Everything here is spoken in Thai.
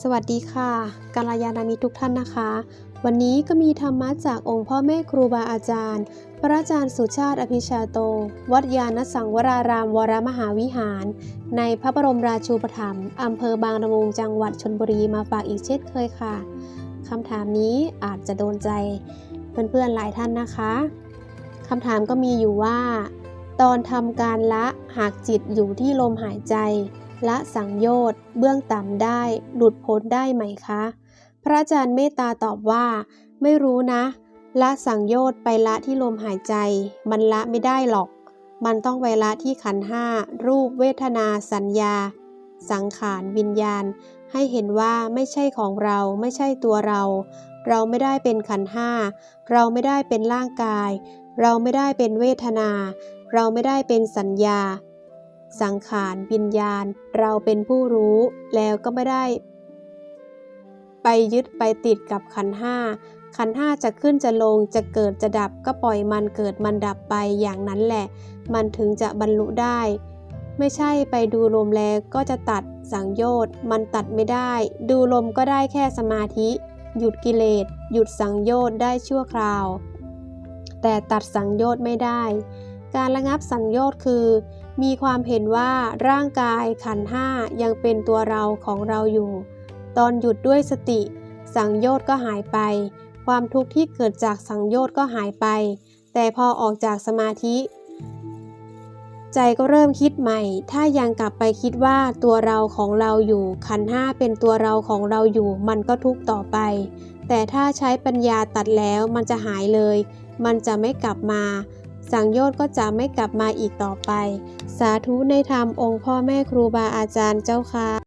สวัสดีค่ะกัลยาณมิตรทุกท่านนะคะ วันนี้ก็มีธรรมะจากองค์พ่อแม่ครูบาอาจารย์ พระอาจารย์สุชาติอภิชาโต วัดยาณสังวรารามวรมหาวิหาร ในพระบรมราชูปถัมภ์อำเภอบางละมุงจังหวัดชนบุรีมาฝากอีกเช่นเคยค่ะคำถามนี้อาจจะโดนใจ เพื่อนๆหลายท่านนะคะคำถามก็มีอยู่ว่า ตอนทำการละหากจิตอยู่ที่ลมหายใจ ละสังโยชน์เบื้องต่ำได้ หลุดพ้นได้ไหมคะ พระอาจารย์เมตตาตอบว่า ไม่รู้นะ ละสังโยชน์ไปละที่ลมหายใจ มันละไม่ได้หรอก มันต้องไปละที่ขันห้ารูปเวทนาสัญญา สังขารวิญญาณ ให้เห็นว่าไม่ใช่ของเราไม่ใช่ตัวเรา เราไม่ได้เป็นขันห้า เราไม่ได้เป็นร่างกาย เราไม่ได้เป็นเวทนา เราไม่ได้เป็นสัญญา สังขารวิญญาณ เราเป็นผู้รู้แล้วก็ไม่ได้ ไปยึดไปติดกับขันห้าขันห้าจะขึ้นจะลงจะเกิดจะดับก็ปล่อยมันเกิดมันดับไปอย่างนั้นแหละ มันถึงจะบรรลุได้ ไม่ใช่ไปดูลมแล้วก็จะตัดสังโยชน์มันตัดไม่ได้ ดูลมก็ได้แค่สมาธิ หยุดกิเลสหยุดสังโยชน์ได้ชั่วคราว แต่ตัดสังโยชน์ไม่ได้ การระงับสังโยชน์คือ มีความเห็นว่าร่างกายขันห้ายังเป็นตัวเราของเราอยู่ ตอนหยุดด้วยสติ สังโยชน์ก็หายไป ความทุกข์ที่เกิดจากสังโยชน์ก็หายไป แต่พอออกจากสมาธิ ใจก็เริ่มคิดใหม่ ถ้ายังกลับไปคิดว่าตัวเราของเราอยู่ ขันห้าเป็นตัวเราของเราอยู่ มันก็ทุกข์ต่อไป แต่ถ้าใช้ปัญญาตัดแล้วมันจะหายเลย มันจะไม่กลับมา สังโยชน์ก็จะไม่กลับมาอีกต่อไป สาธุในธรรมองค์พ่อแม่ครูบาอาจารย์เจ้าค่ะ